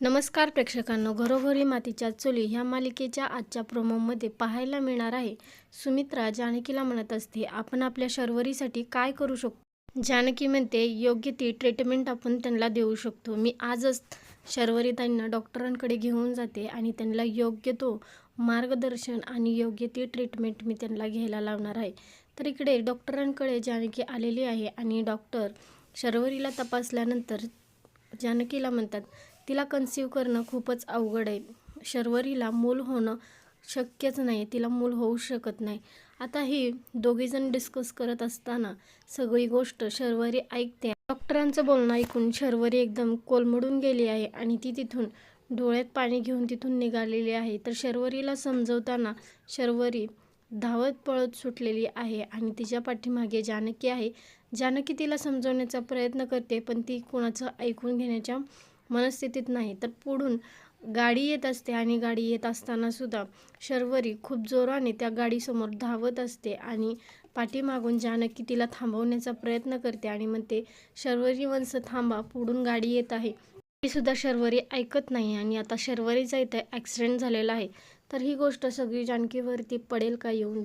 नमस्कार प्रेक्षकांनो घरोघरी मातीच्या चुली ह्या मालिकेच्या आजच्या प्रोमोमध्ये पाहायला मिळणार आहे. सुमित्रा जानकीला म्हणत असते आपण आपल्या शर्वरीसाठी काय करू शकतो? जानकी म्हणते योग्य ती ट्रीटमेंट आपण त्यांना देऊ शकतो. मी आजच शर्वरी त्यांना डॉक्टरांकडे घेऊन जाते आणि त्यांना योग्य तो मार्गदर्शन आणि योग्य ती ट्रीटमेंट मी त्यांना घ्यायला लावणार आहे. तर इकडे डॉक्टरांकडे जानकी आलेली आहे आणि डॉक्टर शर्वरीला तपासल्यानंतर जानकीला म्हणतात तिला कन्सिव्ह करणं खूपच अवघड आहे. शर्वरीला मूल होणं शक्यच नाही तिला मूल होऊ शकत नाही. आता ही दोघीजण डिस्कस करत असताना सगळी गोष्ट शर्वरी ऐकते. डॉक्टरांचं बोलणं ऐकून शर्वरी एकदम कोलमडून गेली आहे आणि ती तिथून डोळ्यात पाणी घेऊन तिथून निघालेली आहे. तर शर्वरीला समजवताना शर्वरी धावत पळत सुटलेली आहे आणि तिच्या पाठीमागे जानकी आहे. जानकी तिला समजवण्याचा प्रयत्न करते पण ती कोणाचं ऐकून घेण्याच्या मनस्थितीत नाही तर पुढून गाडी येत असते आणि गाडी येत असताना सुद्धा शर्वरी खूप जोराने त्या गाडीसमोर धावत असते आणि पाठीमागून जानकी तिला थांबवण्याचा प्रयत्न करते आणि म्हणते शर्वरी वंश थांबा पुढून गाडी येत आहे. तरी सुद्धा शर्वरी ऐकत नाही आणि आता शर्वरीचा इथे ॲक्सिडेंट झालेला आहे. तर ही गोष्ट सगळी जानकीवरती पडेल का येऊन?